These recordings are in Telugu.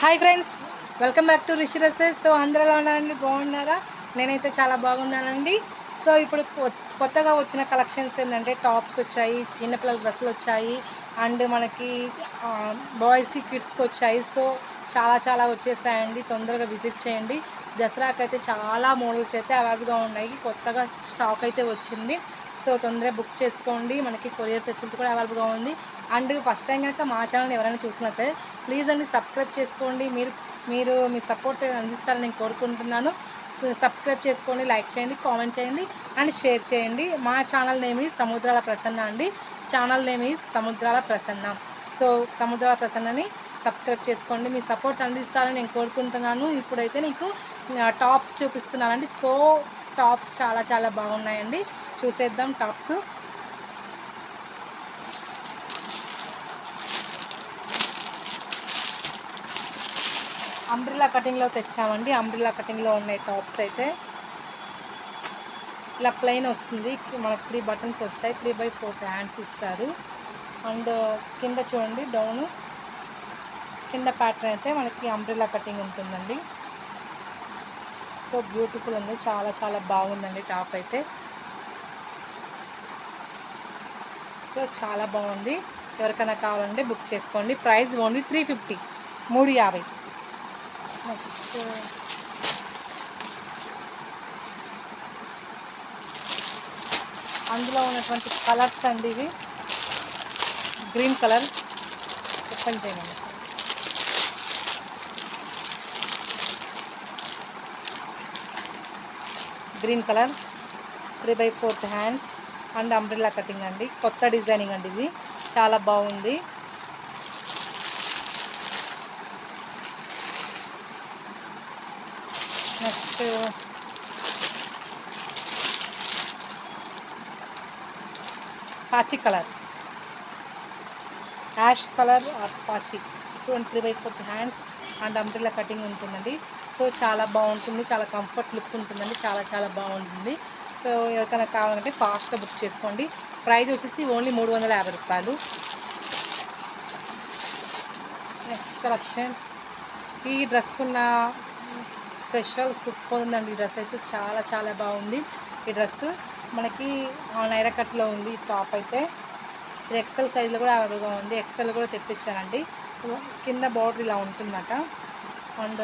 Hi friends welcome back to Rishi రసెస్ so అందరూ ఉన్నారండి? బాగున్నారా? నేనైతే చాలా బాగున్నానండి. సో ఇప్పుడు కొత్తగా వచ్చిన కలెక్షన్స్ ఏంటంటే టాప్స్ వచ్చాయి చిన్నపిల్లల డ్రెస్సులు వచ్చాయి అండ్ మనకి బాయ్స్కి కిడ్స్కి వచ్చాయి. సో చాలా చాలా వచ్చేసాయండి. తొందరగా విజిట్ చేయండి. దసరాకైతే చాలా మోడల్స్ అయితే అవైలబుల్గా ఉన్నాయి. కొత్తగా స్టాక్ అయితే వచ్చింది. సో తొందరగా బుక్ చేసుకోండి. మనకి కొరియర్ ఫెసిలిటీ కూడా అవైలబుల్గా ఉంది. అండ్ ఫస్ట్ టైం కనుక మా ఛానల్ ఎవరైనా చూస్తున్నట్టే ప్లీజ్ అండి సబ్స్క్రైబ్ చేసుకోండి. మీరు మీరు మీ సపోర్ట్ అందిస్తారని నేను కోరుకుంటున్నాను. సబ్స్క్రైబ్ చేసుకోండి లైక్ చేయండి కామెంట్ చేయండి అండ్ షేర్ చేయండి. మా ఛానల్ నేమ్ సముద్రాల ప్రసన్న అండి. ఛానల్ నేమ్ ఈ సముద్రాల ప్రసన్న. సో సముద్రాల ప్రసన్నని సబ్స్క్రైబ్ చేసుకోండి. మీ సపోర్ట్ అందిస్తారని నేను కోరుకుంటున్నాను. ఇప్పుడైతే నీకు టాప్స్ చూపిస్తున్నానండి. సో టాప్స్ చాలా చాలా బాగున్నాయండి. చూసేద్దాం టాప్స్. అంబ్రిలా కటింగ్లో తెచ్చామండి. అంబ్రిలా కటింగ్లో ఉన్నాయి టాప్స్ అయితే. ఇలా ప్లెయిన్ వస్తుంది. మనకు త్రీ బటన్స్ వస్తాయి. త్రీ బై ఫోర్ హ్యాండ్స్ ఇస్తారు. అండ్ కింద చూడండి డౌను. కింద ప్యాటర్న్ అయితే మనకి అంబ్రిల్లా కటింగ్ ఉంటుందండి. సో బ్యూటిఫుల్ ఉంది. చాలా చాలా బాగుందండి టాప్ అయితే. సో చాలా బాగుంది. ఎవరికైనా కావాలంటే బుక్ చేసుకోండి. ప్రైస్ ఓన్లీ త్రీ ఫిఫ్టీ మూడు యాభై. నెక్స్ట్ అందులో ఉన్నటువంటి కలర్స్ అండి ఇవి. గ్రీన్ కలర్ ఓపెన్ చేయండి. Green colour three by fourth hands and umbrella cutting అండి. కొత్త డిజైనింగ్ అండి ఇది. చాలా బాగుంది. నెక్స్ట్ పాచి కలర్. యాష్ కలర్ ఆర్ పాచి చూడండి three by fourth hands and umbrella cutting ఉంటుందండి. సో చాలా బాగుంటుంది. చాలా కంఫర్ట్ లుక్ ఉంటుందండి. చాలా చాలా బాగుంటుంది. సో ఎవరికైనా కావాలంటే ఫాస్ట్గా బుక్ చేసుకోండి. ప్రైస్ వచ్చేసి ఓన్లీ మూడు వందల యాభై రూపాయలు. నెక్స్ట్ కలెక్షన్ ఈ డ్రెస్ ఉన్న స్పెషల్ సూపర్ ఉందండి. ఈ డ్రెస్ అయితే చాలా చాలా బాగుంది. ఈ డ్రెస్ మనకి నైరకట్లో ఉంది. ఈ టాప్ అయితే. ఇది ఎక్సెల్ సైజులో కూడా అవైలబుల్గా ఉంది. ఎక్సెల్ కూడా తెప్పించానండి. కింద బార్డర్ ఇలా ఉంటుందన్నమాట అండ్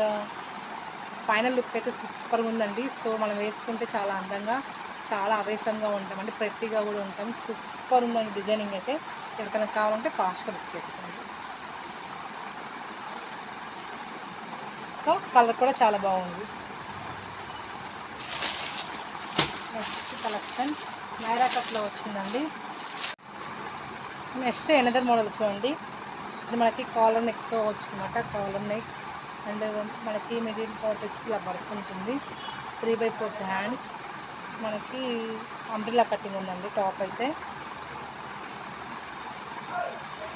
ఫైనల్ లుక్ అయితే సూపర్గా ఉందండి. సో మనం వేసుకుంటే చాలా అందంగా చాలా ఆవేశంగా ఉంటాం. అంటే ప్రతిగా కూడా ఉంటాం. సూపర్ ఉందండి డిజైనింగ్ అయితే. ఎవరికైనా కావాలంటే ఫాస్ట్గా బుక్ చేసుకోండి. సో కలర్ కూడా చాలా బాగుంది. నెక్స్ట్ కలెక్షన్ నైరా కట్లో వచ్చిందండి. నెక్స్ట్ ఎనదర్ మోడల్ చూడండి. ఇది మనకి కాలర్ నెక్తో వచ్చిందన్నమాట కాలర్ నెక్ అండ్ మనకి మెటీరియల్ పార్ట్ ఇలా వర్క్ ఉంటుంది. త్రీ బై ఫోర్త్ హ్యాండ్స్ మనకి అంబ్రిలా కటింగ్ ఉందండి టాప్ అయితే.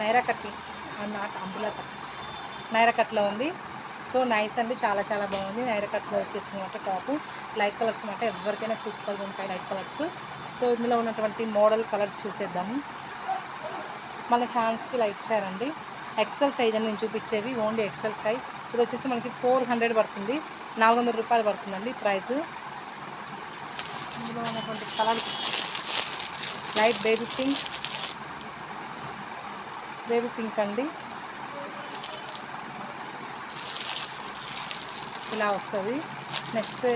Naira cutting not umbrella cutting Naira కట్లో ఉంది. సో నైస్ అండి. చాలా చాలా బాగుంది. నైరా కట్లో వచ్చేసింది అనమాట టాప్ లైట్ కలర్స్ అనమాట ఎవరికైనా సూపర్గా ఉంటాయి లైట్ కలర్స్ సో ఇందులో ఉన్నటువంటి మోడల్ కలర్స్ చూసేద్దాము మళ్ళీ ఫ్యాన్స్కి ఇలా ఇచ్చారండి. ఎక్సెల్ సైజ్ అని నేను చూపించేది ఓన్లీ ఎక్సెల్ సైజ్ ఇది వచ్చేసి మనకి ఫోర్ హండ్రెడ్ పడుతుంది. నాలుగు వందల రూపాయలు పడుతుందండి ప్రైస్ ఇందులో ఉన్నటువంటి colour light baby pink baby pink అండి. ఇలా వస్తుంది. Next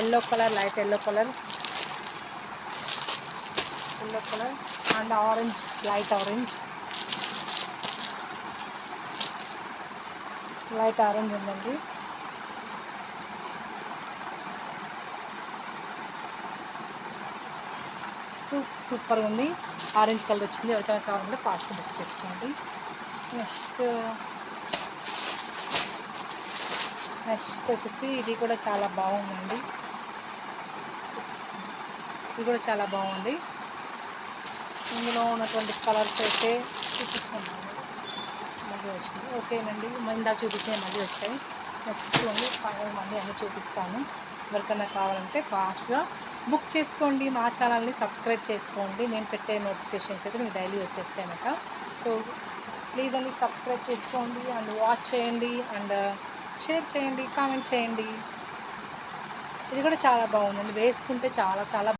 yellow colour light yellow colour yellow colour and orange light orange. Light orange ఉందండి. సూప్ సూపర్ ఉంది. ఆరెంజ్ కలర్ వచ్చింది. ఎవరికైనా కావాలంటే ఫాస్ట్ బుక్ చేసుకోండి. నెక్స్ట్ నెక్స్ట్ వచ్చేసి ఇది కూడా చాలా బాగుందండి. ఇది కూడా చాలా బాగుంది. ఇందులో ఉన్నటువంటి కలర్స్ అయితే చూపించాను మళ్ళీ వచ్చింది. ఓకేనండి. ఇందాక చూపించే మళ్ళీ వచ్చాయి. నెక్స్ట్ ఓన్లీ ఫైవ్ మళ్ళీ అన్నీ చూపిస్తాను. ఎవరికైనా కావాలంటే ఫాస్ట్గా బుక్ చేసుకోండి. మా ఛానల్ని సబ్స్క్రైబ్ చేసుకోండి. నేను పెట్టే నోటిఫికేషన్స్ అయితే మీకు డైలీ వచ్చేస్తాయన్నమాట. సో ప్లీజ్ అండి సబ్స్క్రైబ్ చేసుకోండి అండ్ వాచ్ చేయండి అండ్ షేర్ uh, చేయండి కామెంట్ చేయండి. ఇది కూడా చాలా బాగుందండి. వేసుకుంటే చాలా చాలా